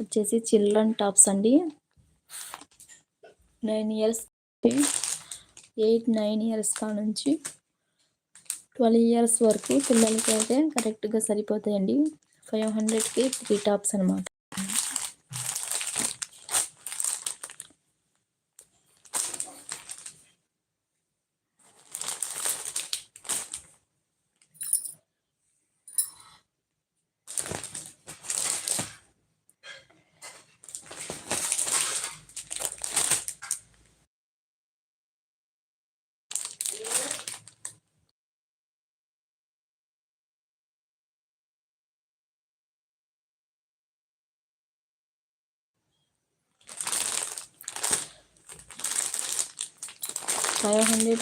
వచ్చేసి children tops అండి. Nine years eight nine years కా నుంచి ట్వెల్వ్ ఇయర్స్ వరకు పిల్లలకి అయితే కరెక్ట్గా సరిపోతాయండి. ఫైవ్ హండ్రెడ్కి త్రీ టాప్స్ అనమాట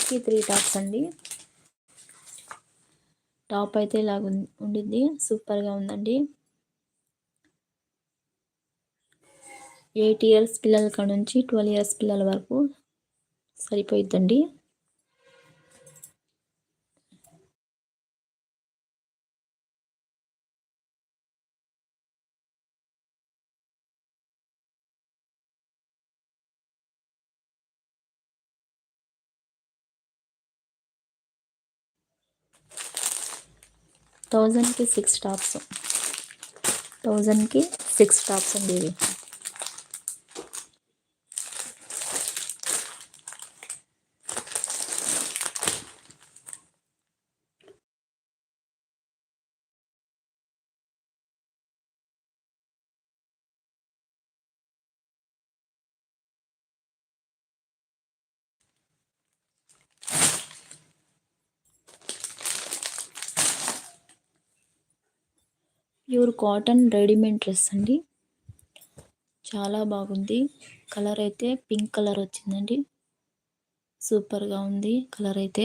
ఫైవ్ త్రీ టాప్స్ అండి. టాప్ అయితే ఇలాగ ఉండిద్ది. సూపర్గా ఉందండి. ఎయిట్ ఇయర్స్ పిల్లల కాడ నుంచి ట్వెల్వ్ ఇయర్స్ పిల్లల వరకు సరిపోయిద్దండి. థౌజండ్కి సిక్స్ టాప్స్ థౌజండ్కి సిక్స్ టాప్స్ అండి ఇవి ప్యూర్ కాటన్ రెడీమేడ్ డ్రెస్ అండి. చాలా బాగుంది. కలర్ అయితే పింక్ కలర్ వచ్చిందండి. సూపర్గా ఉంది కలర్ అయితే.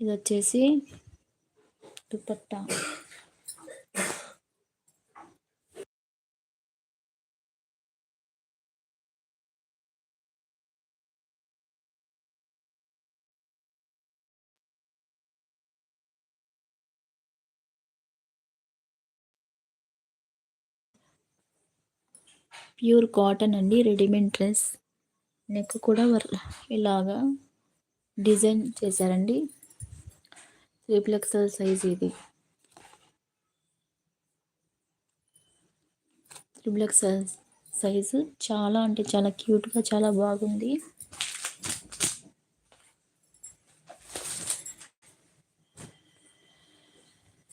ఇది వచ్చేసి దుపట్టా. ప్యూర్ కాటన్ అండి రెడీమేడ్ డ్రెస్. నెక్ కూడా ఇలాగా డిజైన్ చేశారండి. త్రిపుల్ సైజ్ ఇది. త్రిప్లెక్సల్ సైజు చాలా అంటే చాలా క్యూట్గా చాలా బాగుంది.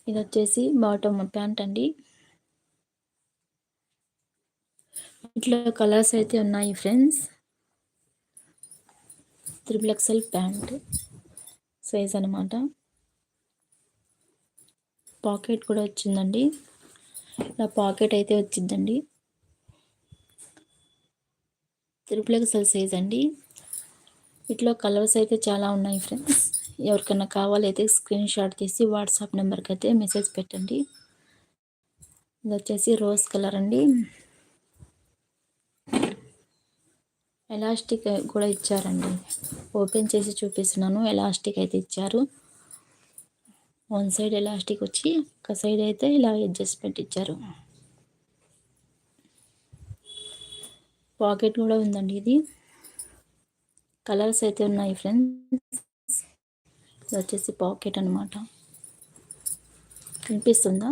ఇది వచ్చేసి బాటమ్ ప్యాంట్ అండి. ఇట్లా కలర్స్ అయితే ఉన్నాయి friends. Triple XL pant size అనమాట పాకెట్ కూడా వచ్చిందండి. ఇలా పాకెట్ అయితే వచ్చిందండి. త్రిపుల్ ఎక్సెల్ సైజ్ అండి. ఇట్లా కలర్స్ అయితే చాలా ఉన్నాయి ఫ్రెండ్స్. ఎవరికైనా కావాలైతే స్క్రీన్ షాట్ తీసి వాట్సాప్ నెంబర్కి అయితే మెసేజ్ పెట్టండి. ఇది వచ్చేసి రోజ్ కలర్ అండి. ఎలాస్టిక్ కూడా ఇచ్చారండి. ఓపెన్ చేసి చూపిస్తున్నాను. ఎలాస్టిక్ అయితే ఇచ్చారు. వన్ సైడ్ ఎలాస్టిక్ వచ్చి ఒక సైడ్ అయితే ఇలా అడ్జస్ట్మెంట్ ఇచ్చారు. పాకెట్ కూడా ఉందండి ఇది. కలర్స్ అయితే ఉన్నాయి ఫ్రెండ్స్. ఇది వచ్చేసి పాకెట్ అనమాట కనిపిస్తుందా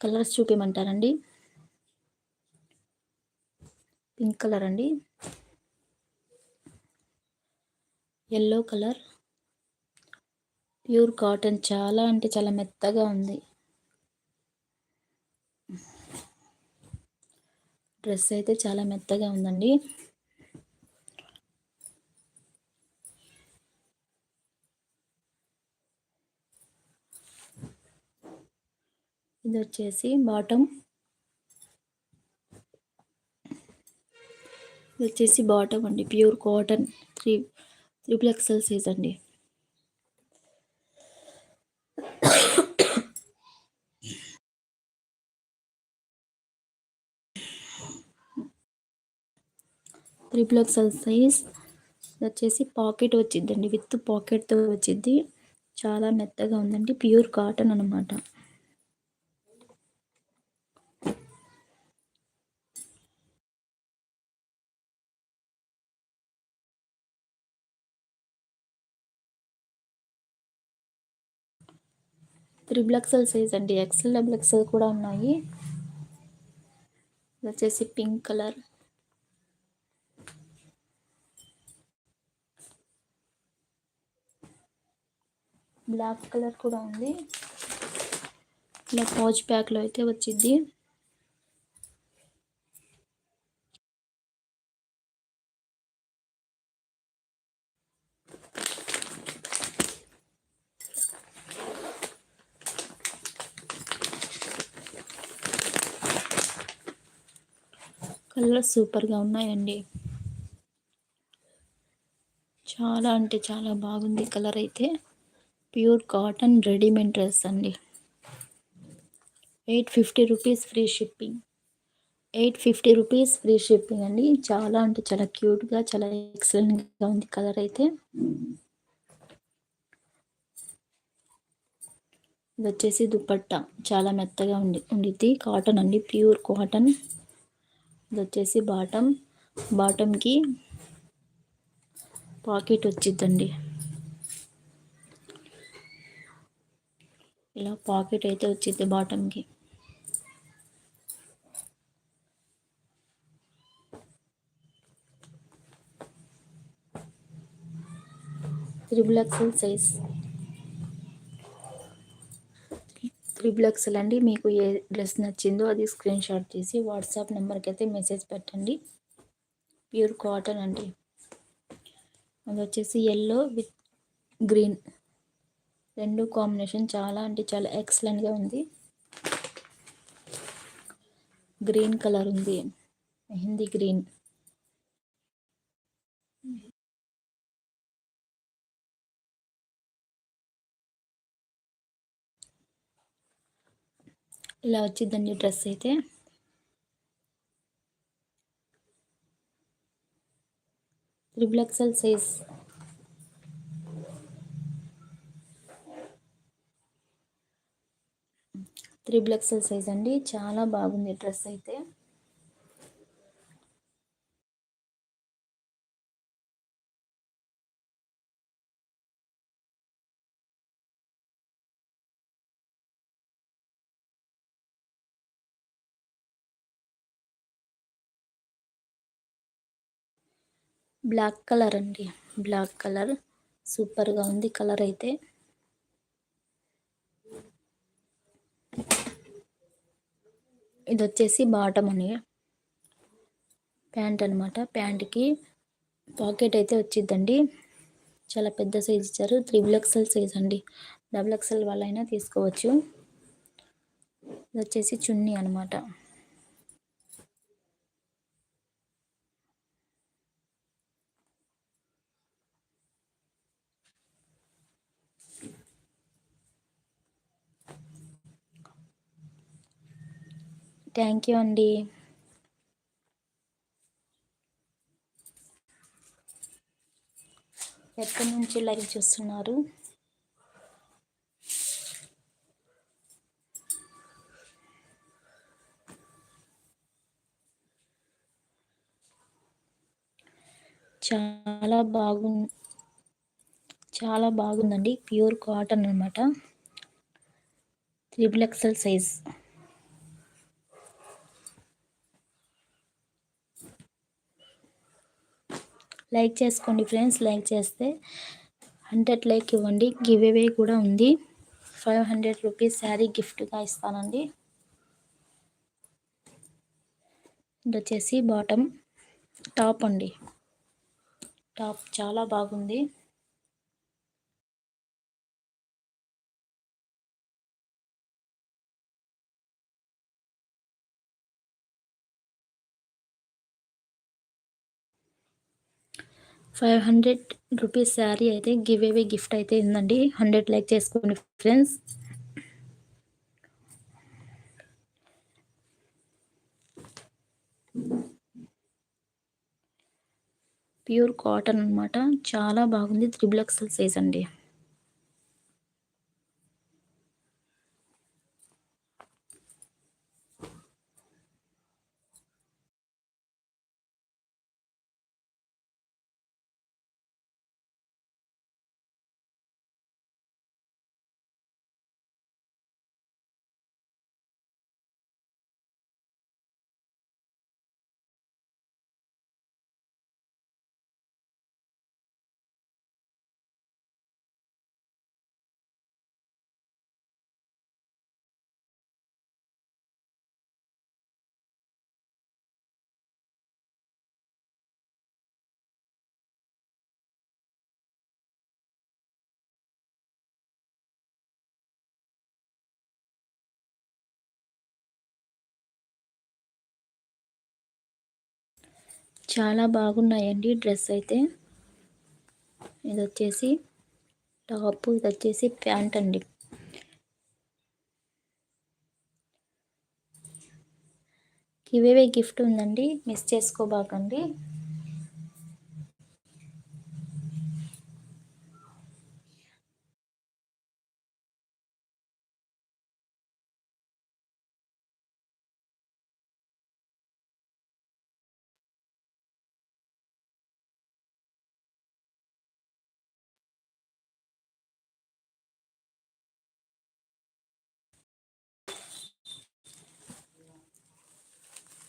కలర్స్ చూపించమంటారండి పింక్ కలర్ అండి. Yellow colour. ప్యూర్ కాటన్ చాలా అంటే చాలా మెత్తగా ఉంది. డ్రెస్ అయితే చాలా మెత్తగా ఉందండి. ఇది వచ్చేసి బాటమ్. ఇది వచ్చేసి బాటమ్ అండి pure cotton. Three triple XL size అండి. Triple XL size. వచ్చేసి పాకెట్ వచ్చిద్దండి విత్ పాకెట్తో వచ్చిద్ది. చాలా మెత్తగా ఉందండి ప్యూర్ కాటన్ అనమాట త్రిబుల్ ఎక్సెల్ సైజ్ అండి. ఎక్సెల్ డబుల్ ఎక్సెల్ కూడా ఉన్నాయి. వచ్చేసి పింక్ కలర్. బ్లాక్ కలర్ కూడా ఉంది. ఇలా పౌచ్ ప్యాక్లో అయితే వచ్చింది. కూడా సూపర్గా ఉన్నాయండి. చాలా అంటే చాలా బాగుంది కలర్ అయితే. ప్యూర్ కాటన్ రెడీమేడ్ డ్రెస్ అండి. Eight fifty rupees free shipping. Eight fifty rupees free shipping అండి. చాలా అంటే చాలా క్యూట్గా చాలా ఎక్సలెంట్గా ఉంది కలర్ అయితే. ఇది వచ్చేసి దుప్పట్ట చాలా మెత్తగా ఉండి ఉండిద్ది. కాటన్ అండి. Pure cotton. ఇది వచ్చేసి బాటమ్. బాటమ్కి పాకెట్ వచ్చిద్దండి. ఇలా పాకెట్ అయితే వచ్చింది బాటమ్కి. Triple XL size. Three blacks అండి మీకు ఏ డ్రెస్ నచ్చిందో అది స్క్రీన్ షాట్ తీసి వాట్సాప్ నెంబర్కి అయితే మెసేజ్ పెట్టండి. ప్యూర్ కాటన్ అండి. అది వచ్చేసి ఎల్లో విత్ గ్రీన్ రెండు కాంబినేషన్ చాలా అంటే చాలా ఎక్సలెంట్గా ఉంది. గ్రీన్ కలర్ ఉంది. మెహందీ గ్రీన్. ఇలా వచ్చిందండి డ్రెస్ అయితే. Triple XL size. Triple XL size అండి. చాలా బాగుంది డ్రెస్ అయితే. బ్లాక్ కలర్ అండి. Black colour. సూపర్గా ఉంది కలర్ అయితే. ఇది వచ్చేసి బాటమ్ అని. ప్యాంట్ అనమాట ప్యాంట్కి పాకెట్ అయితే వచ్చిద్దండి. చాలా పెద్ద సైజ్ ఇచ్చారు. త్రిబుల్ ఎక్సెల్ సైజ్ అండి. డబుల్ ఎక్సెల్ వాళ్ళైనా తీసుకోవచ్చు. ఇది వచ్చేసి చున్నీ అనమాట థ్యాంక్ యూ అండి. ఎక్కడి నుంచి లైవ్ చూస్తున్నారు? చాలా బాగు చాలా బాగుందండి. ప్యూర్ కాటన్ అనమాట త్రిబుల్ ఎక్సెల్ సైజ్. లైక్ చేసుకోండి ఫ్రెండ్స్ లైక్ చేస్తే హండ్రెడ్ లైక్ ఇవ్వండి. గివ్ అవే కూడా ఉంది. ఫైవ్ హండ్రెడ్ రూపీస్ శారీ గిఫ్ట్గా ఇస్తానండి. ఇది వచ్చేసి బాటమ్ టాప్ అండి. టాప్ చాలా బాగుంది. ఫైవ్ హండ్రెడ్ రూపీస్ శారీ అయితే గివ్ అవే గిఫ్ట్ అయితే ఉందండి. హండ్రెడ్ లైక్ చేసుకోండి ఫ్రెండ్స్. ప్యూర్ కాటన్ అనమాట చాలా బాగుంది. త్రిబుల్ ఎక్సెల్ సైజ్ అండి. చాలా బాగున్నాయండి డ్రెస్ అయితే. ఇది వచ్చేసి టాప్ ఇది వచ్చేసి ప్యాంట్ అండి. ఇవేవే గిఫ్ట్ ఉందండి మిస్ చేసుకోబాకండి.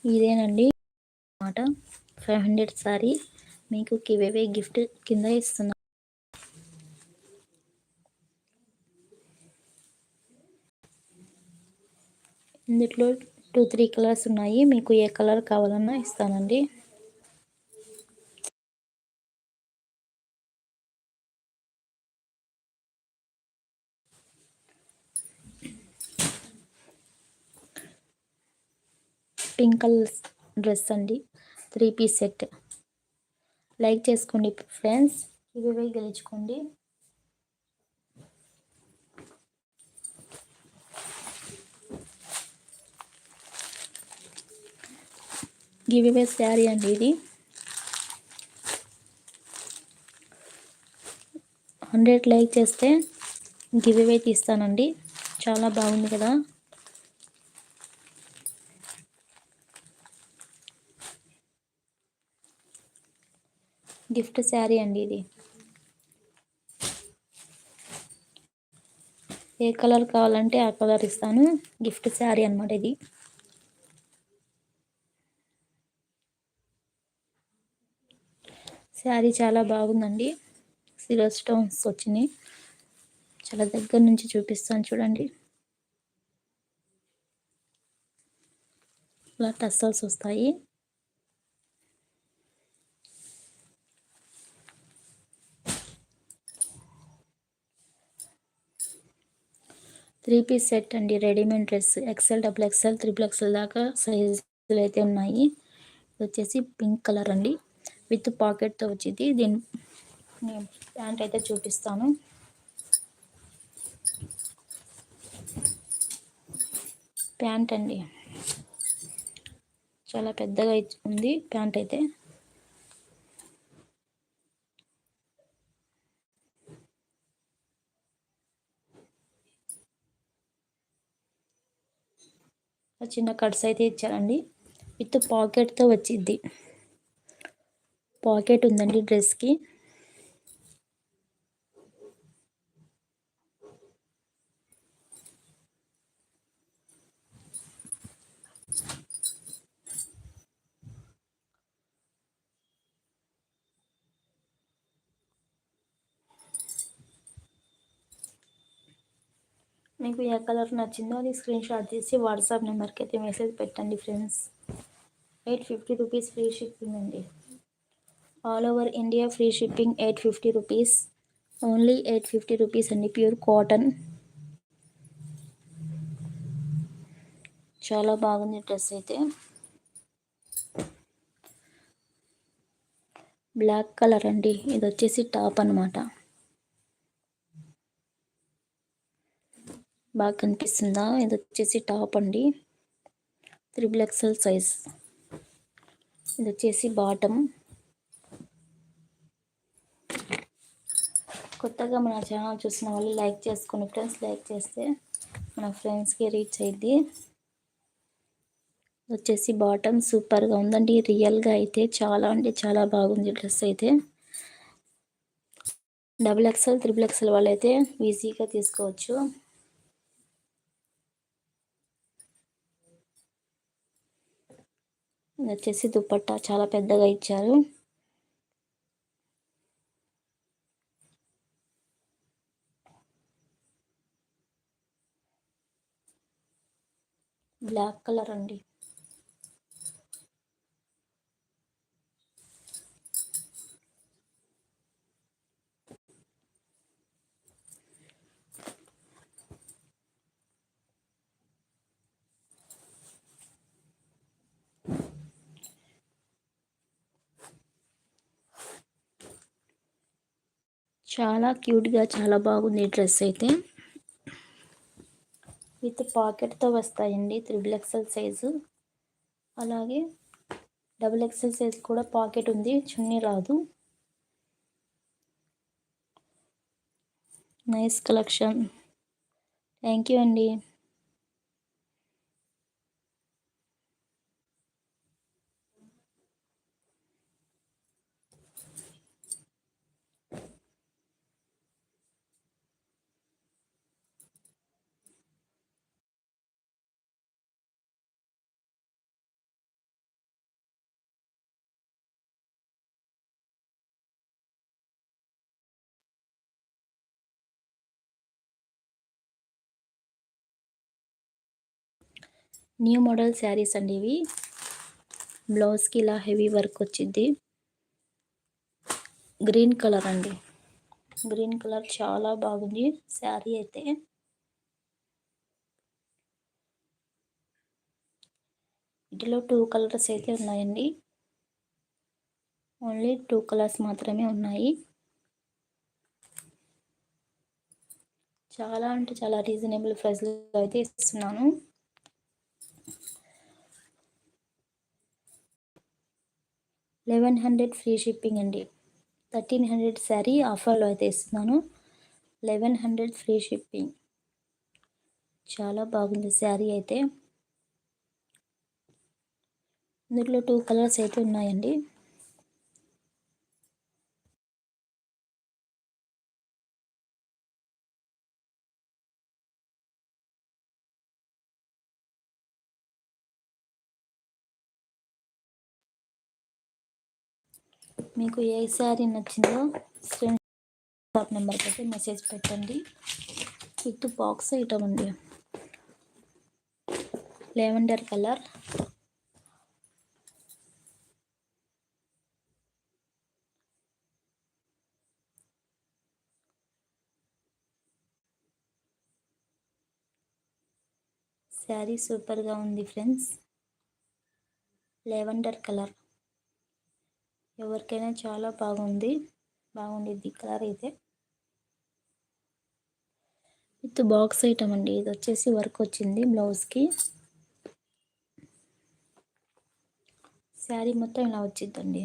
ఇదేనండి మాట. Five hundred sorry. మీకు కివేవే గిఫ్ట్ కింద ఇస్తున్నా. ఇందులో టూ త్రీ కలర్స్ ఉన్నాయి. మీకు ఏ కలర్ కావాలన్నా ఇస్తానండి. పింక్ కలర్ డ్రెస్ అండి. Three piece set. లైక్ చేసుకోండి ఫ్రెండ్స్. ఇవి గెలుచుకోండి. గివివే శారీ అండి ఇది. హండ్రెడ్ లైక్ చేస్తే గివివే తీస్తానండి. చాలా బాగుంది కదా. గిఫ్ట్ శారీ అండి ఇది. ఏ కలర్ కావాలంటే ఆ కలర్ ఇస్తాను. గిఫ్ట్ శారీ అనమాట ఇది. శారీ చాలా బాగుందండి. సిల్వర్ స్టోన్స్ వచ్చినాయి. చాలా దగ్గర నుంచి చూపిస్తాను చూడండి. ఇలా టస్సల్స్ వస్తాయి. త్రీ పీస్ సెట్ అండి readymade dress. XL double XL triple XL దాకా సైజులు అయితే ఉన్నాయి. ఇది వచ్చేసి పింక్ కలర్ అండి. విత్ పాకెట్తో వచ్చింది. దీని నేను ప్యాంట్ అయితే చూపిస్తాను. ప్యాంట్ అండి. చాలా పెద్దగా ఉంది ప్యాంట్ అయితే. చిన్న కట్స్ అయితే ఇచ్చారండి. విత్ పాకెట్తో వచ్చింది పాకెట్ ఉందండి డ్రెస్కి. మీకు ఏ కలర్ నచ్చిందో అది స్క్రీన్ షాట్ తీసి వాట్సాప్ నెంబర్కి అయితే మెసేజ్ పెట్టండి friends. Eight fifty rupees free shipping అండి. All over India free shipping eight fifty rupees. Only eight fifty rupees అండి ప్యూర్ కాటన్. చాలా బాగుంది డ్రెస్ అయితే. బ్లాక్ కలర్ అండి ఇది వచ్చేసి టాప్ అనమాట బాగా కనిపిస్తుందా? ఇది వచ్చేసి టాప్ అండి. Triple XL size. ఇది వచ్చేసి బాటమ్. కొత్తగా మన ఛానల్ చూసిన వాళ్ళు లైక్ చేసుకుని ఫ్రెండ్స్. లైక్ చేస్తే మన ఫ్రెండ్స్కి రీచ్ అయింది వచ్చేసి బాటమ్. సూపర్గా ఉందండి. రియల్గా అయితే చాలా అంటే చాలా బాగుంది డ్రెస్ అయితే. డబుల్ ఎక్స్ఎల్ త్రిబుల్ ఎక్స్ఎల్ వాళ్ళు అయితే ఈజీగా తీసుకోవచ్చు. వచ్చేసి దుప్పట్టా చాలా పెద్దగా ఇచ్చారు. బ్లాక్ కలర్ అండి. చాలా క్యూట్గా చాలా బాగుంది డ్రెస్ అయితే. విత్ పాకెట్తో వస్తాయండి త్రిబుల్ ఎక్సెల్ సైజు. అలాగే డబుల్ ఎక్సెల్ సైజ్ కూడా పాకెట్ ఉంది చున్నీ రాదు. Nice collection. థ్యాంక్ యూ అండి. న్యూ మోడల్ శారీస్ అండి ఇవి. బ్లౌజ్కి ఇలా హెవీ వర్క్ వచ్చింది గ్రీన్ కలర్ అండి. గ్రీన్ కలర్ చాలా బాగుంది శారీ అయితే. వీటిలో టూ కలర్స్ అయితే ఉన్నాయండి. ఓన్లీ టూ కలర్స్ మాత్రమే ఉన్నాయి. చాలా అంటే చాలా రీజనబుల్ ప్రైస్లో అయితే ఇస్తున్నాను. లెవెన్ హండ్రెడ్ ఫ్రీ షిప్పింగ్ అండి. థర్టీన్ హండ్రెడ్ శారీ ఆఫర్లో అయితే ఇస్తున్నాను. Eleven hundred free shipping. చాలా బాగుంది శారీ అయితే. ఇందులో టూ కలర్స్ అయితే ఉన్నాయండి. మీకు ఏ శారీ నచ్చిందో స్క్రీన్ షాప్ నెంబర్కి అయితే మెసేజ్ పెట్టండి. విత్ బాక్స్ ఐటమ్ ఉంది. లెవెండర్ కలర్ శారీ సూపర్గా ఉంది ఫ్రెండ్స్ లెవెండర్ కలర్ ఎవరికైనా చాలా బాగుంది. బాగుండిద్ది కలర్ అయితే. విత్ బాక్స్ ఐటమ్ అండి. ఇది వచ్చేసి వర్క్ వచ్చింది బ్లౌజ్కి శారీ మొత్తం ఇలా వచ్చిద్దండి.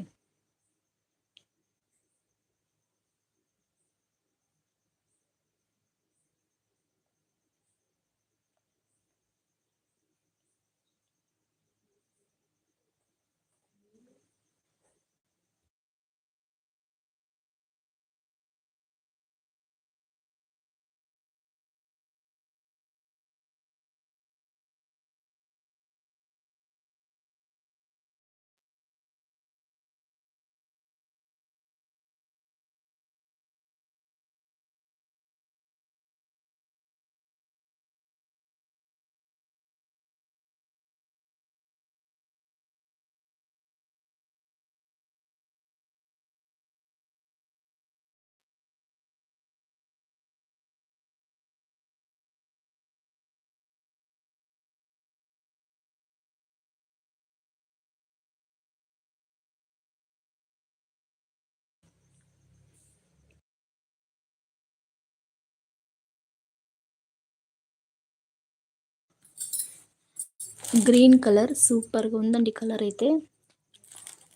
గ్రీన్ కలర్ సూపర్గా ఉందండి కలర్ అయితే.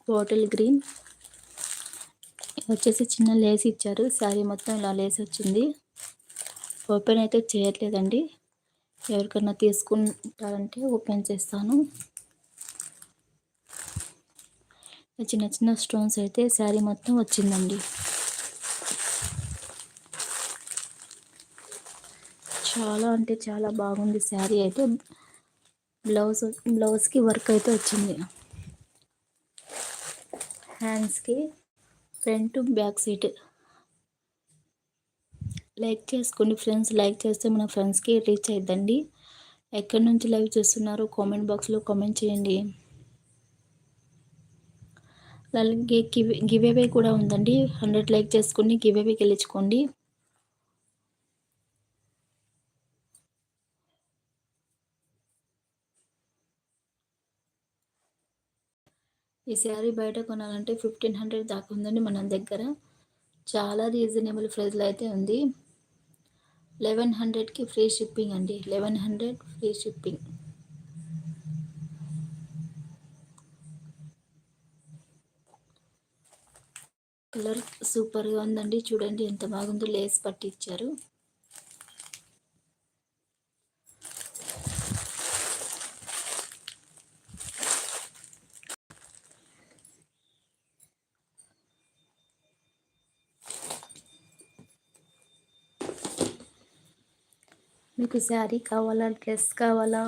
Bottle green. వచ్చేసి చిన్న లేస్ ఇచ్చారు. శారీ మొత్తం ఇలా లేస్ వచ్చింది. ఓపెన్ అయితే చేయట్లేదండి. ఎవరికన్నా తీసుకుంటారంటే ఓపెన్ చేస్తాను. చిన్న చిన్న స్టోన్స్ అయితే శారీ మొత్తం వచ్చిందండి. చాలా అంటే చాలా బాగుంది శారీ అయితే. బ్లౌజ్ బ్లౌజ్కి వర్క్ అయితే వచ్చింది. హ్యాండ్స్కి ఫ్రంట్ బ్యాక్ సీట్. లైక్ చేసుకోండి ఫ్రెండ్స్ లైక్ చేస్తే మన ఫ్రెండ్స్కి రీచ్ అవుతుందండి ఎక్కడి నుంచి లైవ్ చేస్తున్నారు కామెంట్ బాక్స్లో కామెంట్ చేయండి. అలాగే గివ్ గివేవే కూడా ఉందండి. హండ్రెడ్ లైక్ చేసుకుని గివేవే గెలుచుకోండి. ఈ శారీ బయట కొనాలంటే ఫిఫ్టీన్ హండ్రెడ్ దాకా ఉందండి మన దగ్గర. చాలా రీజనబుల్ ప్రైస్లో అయితే ఉంది. లెవెన్ హండ్రెడ్కి ఫ్రీ షిప్పింగ్ అండి. Eleven hundred free shipping. Colour సూపర్గా ఉందండి. చూడండి ఎంత బాగుందో లేస్ పట్టి మీకు శారీ కావాలా డ్రెస్ కావాలా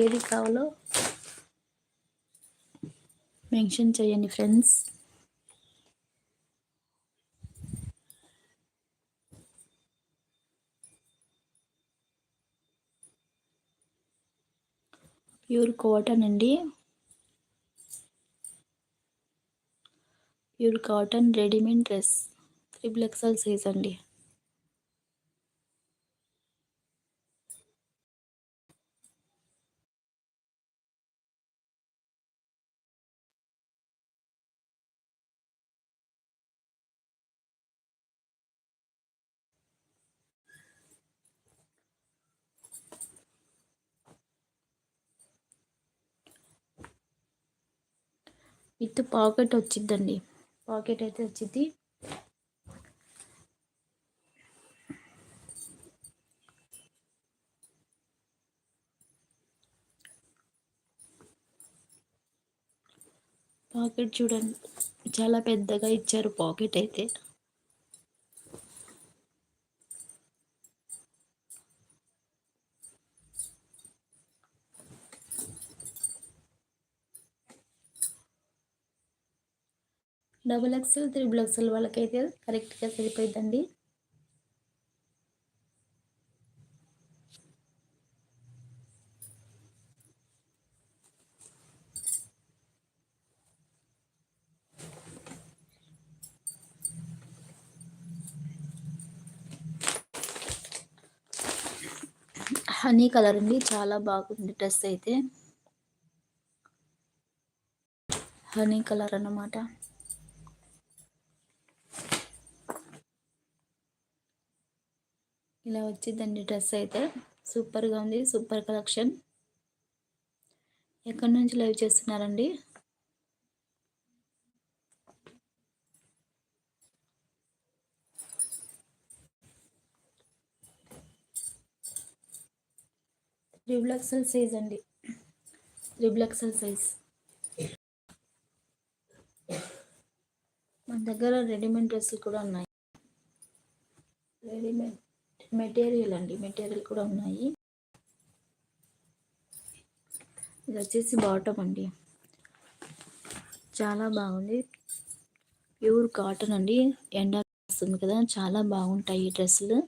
ఏది కావాలో మెన్షన్ చేయండి ఫ్రెండ్స్. ప్యూర్ కాటన్ అండి. Pure cotton readymade dress. Triple XL size అండి. విత్ పాకెట్ వచ్చిద్దండి. పాకెట్ అయితే వచ్చింది పాకెట్ చూడండి. చాలా పెద్దగా ఇచ్చారు పాకెట్ అయితే. డబుల్ ఎక్స్ఎల్ త్రిబుల్ ఎక్స్ఎల్ వాళ్ళకైతే కరెక్ట్గా సరిపోయిందండి హనీ కలర్ అండి చాలా బాగుంది డ్రెస్ అయితే. హనీ కలర్ అన్నమాట. ఇలా వచ్చిందండి డ్రెస్ అయితే. సూపర్గా ఉంది. Super collection. ఎక్కడి నుంచి లైవ్ చేస్తున్నారండి? త్రిబుల్ ఎక్సెల్ సైజ్ అండి. Triple XL size. మన దగ్గర రెడీమేడ్ డ్రెస్సులు కూడా ఉన్నాయి. రెడీమేడ్. మెటీరియల్ అండి మెటీరియల్ కూడా ఉన్నాయి. ఇది వచ్చేసి బాటమ్ అండి. చాలా బాగుంది. ప్యూర్ కాటన్ అండి. ఎండ వస్తుంది కదా చాలా బాగుంటాయి ఈ డ్రెస్సులు.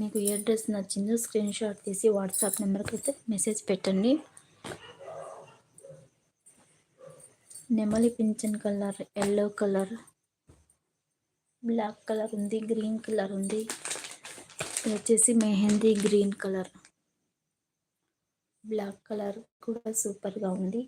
మీకు ఏ డ్రెస్ నచ్చిందో స్క్రీన్ షాట్ తీసి వాట్సాప్ నెంబర్కి అయితే మెసేజ్ పెట్టండి. నెమలి pension colour yellow colour black colour ఉంది గ్రీన్ కలర్ ఉంది. ఇది వచ్చేసి mehndi green colour. Black colour కూడా సూపర్గా ఉంది.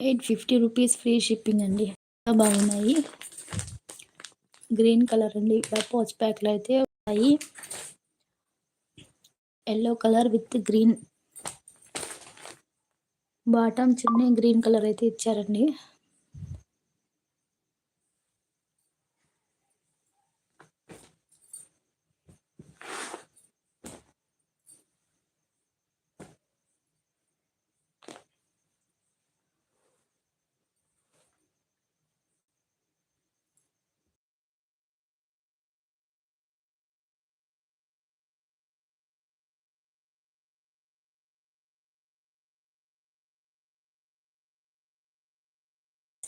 Eight fifty rupees free shipping అండి. చాలా బాగున్నాయి. గ్రీన్ కలర్ అండి. పోచ్ ప్యాక్లు అయితే ఉన్నాయి. Yellow colour with green. Bottom chunni green colour అయితే ఇచ్చారండి.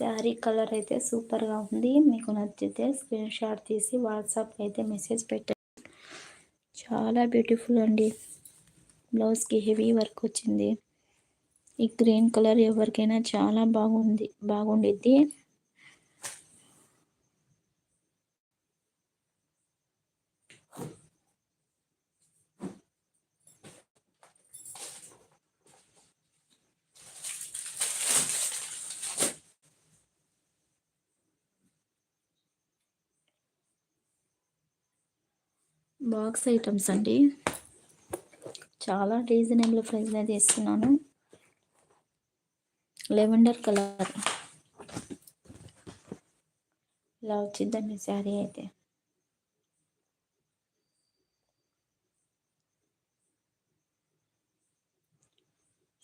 శారీ కలర్ అయితే సూపర్గా ఉంది. మీకు నచ్చితే స్క్రీన్ షాట్ తీసి వాట్సాప్కి అయితే మెసేజ్ పెట్టండి. చాలా బ్యూటిఫుల్ అండి. బ్లౌజ్కి హెవీ వర్క్ వచ్చింది. ఈ గ్రీన్ కలర్ ఎవరికైనా చాలా బాగుంది బాగుండిద్ది. బాక్స్ ఐటమ్స్ అండి. చాలా రీజనబుల్ ప్రైస్లో తీస్తున్నాను. Lavender colour. ఇలా వచ్చిందండి శారీ అయితే.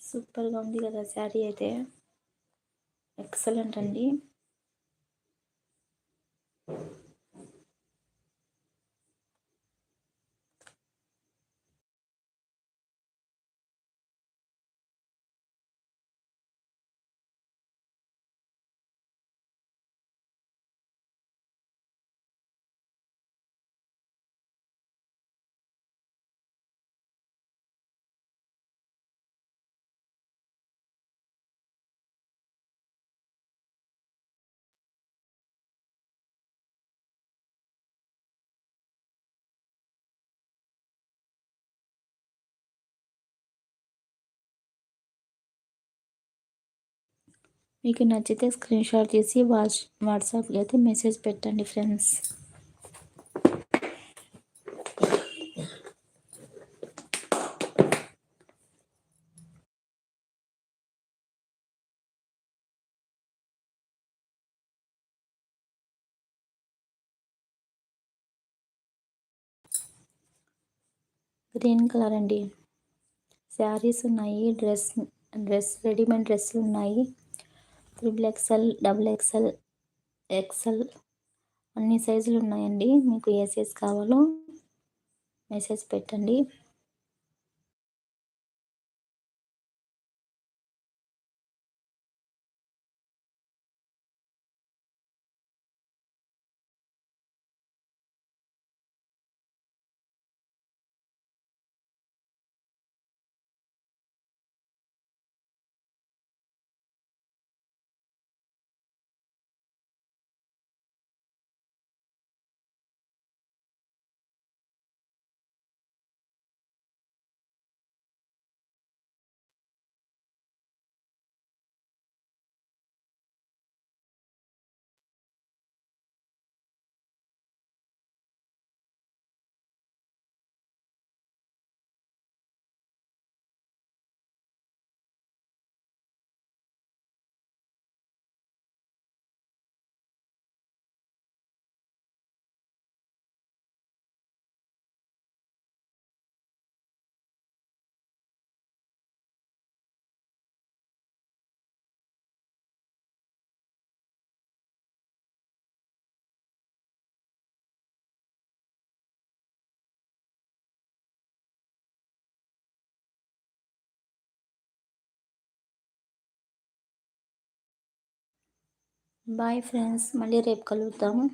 సూపర్గా ఉంది కదా శారీ అయితే. ఎక్సలెంట్ అండి. మీకు నచ్చితే స్క్రీన్ షాట్ తీసి వాట్స్ వాట్సాప్కి అయితే మెసేజ్ పెట్టండి ఫ్రెండ్స్ గ్రీన్ కలర్ అండి. శారీస్ ఉన్నాయి డ్రెస్ డ్రెస్ రెడీమేడ్ డ్రెస్సులు ఉన్నాయి. Triple XL double XL XL అన్ని సైజులు ఉన్నాయండి. మీకు ఏ సైజ్ కావాలో మెసేజ్ పెట్టండి. బాయ్ ఫ్రెండ్స్ మళ్ళీ రేపు కలుద్దాము